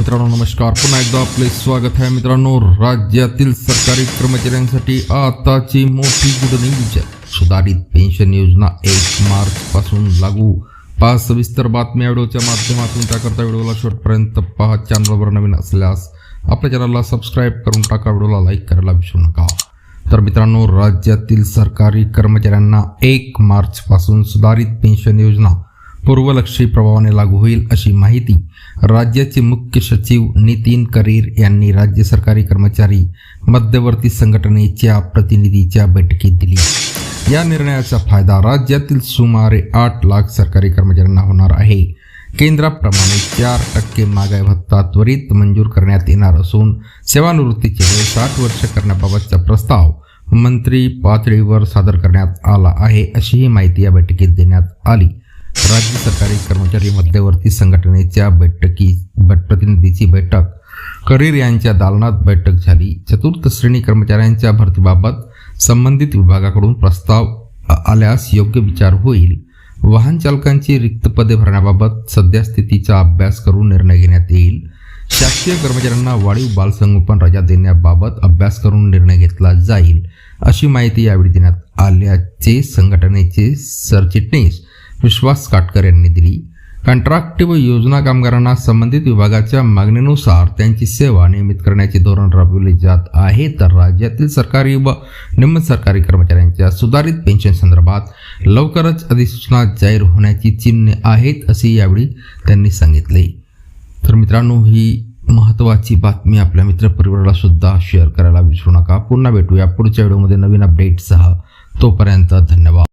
मित्रांनो नमस्कार. पुन्हा एकदा आपले स्वागत आहे मित्रांनो राज्यातील सरकारी कर्मचाऱ्यांसाठी आताची मोठी गुड न्यूज सुधारित पेन्शन योजना एक मार्च पासून लागू. पाच सविस्तर बातम्या व्हिडिओच्या माध्यमातून त्याकरता व्हिडिओला शेवटपर्यंत पहा. चॅनलवर नवीन असल्यास आपल्या चॅनलला सबस्क्राईब करून टाका. व्हिडिओला लाईक करायला विसरू नका. तर मित्रांनो राज्यातील सरकारी कर्मचाऱ्यांना एक मार्च पासून सुधारित पेन्शन योजना पूर्वलक्षी प्रभावाने लागू होईल अशी माहिती राज्याचे मुख्य सचिव नितीन करीर यांनी राज्य सरकारी कर्मचारी मध्यवर्ती संघटनेच्या प्रतिनिधीच्या बैठकीत दिली. या निर्णयाचा फायदा राज्यातील सुमारे आठ लाख सरकारी कर्मचाऱ्यांना होणार आहे. केंद्राप्रमाणे चार टक्के महागाई भत्ता त्वरित मंजूर करण्यात येणार असून सेवानिवृत्तीचे वय साठ वर्ष करण्याबाबतचा प्रस्ताव मंत्री पातळीवर सादर करण्यात आला आहे अशीही माहिती या बैठकीत देण्यात आली. राज्य सरकारी कर्मचारी मध्यवर्ती संघटनेच्या बैठकी प्रतिनिधीची बैठक. करीर यांच्या दालनात बैठक झाली. चतुर्थ श्रेणी कर्मचाऱ्यांच्या भरतीबाबत संबंधित विभागाकडून प्रस्ताव आल्यास योग्य विचार होईल. वाहन चालकांची रिक्त पदे भरण्याबाबत सद्यस्थितीचा अभ्यास करून निर्णय घेण्यात येईल. शासकीय कर्मचाऱ्यांना वाढीव बालसंगोपन रजा देण्याबाबत अभ्यास करून निर्णय घेतला जाईल अशी माहिती यावेळी देण्यात आल्याचे संघटनेचे सरचिटणीस विश्वास काटकर यांनी दिली. कंत्राटी व योजना कामगारांना संबंधित विभागाच्या मागणीनुसार त्यांची सेवा नियमित करण्याचे धोरण राबविले जात आहे. तर राज्यातील सरकारी व निम्न सरकारी कर्मचाऱ्यांच्या सुधारित पेन्शन संदर्भात लवकरच अधिसूचना जाहीर होण्याची चिन्हे आहेत असे यावेळी त्यांनी सांगितले. तर मित्रांनो ही महत्त्वाची बातमी आपल्या मित्रपरिवाराला सुद्धा शेअर करायला विसरू नका. पुन्हा भेटूया पुढच्या व्हिडिओमध्ये नवीन अपडेटसह तोपर्यंत धन्यवाद.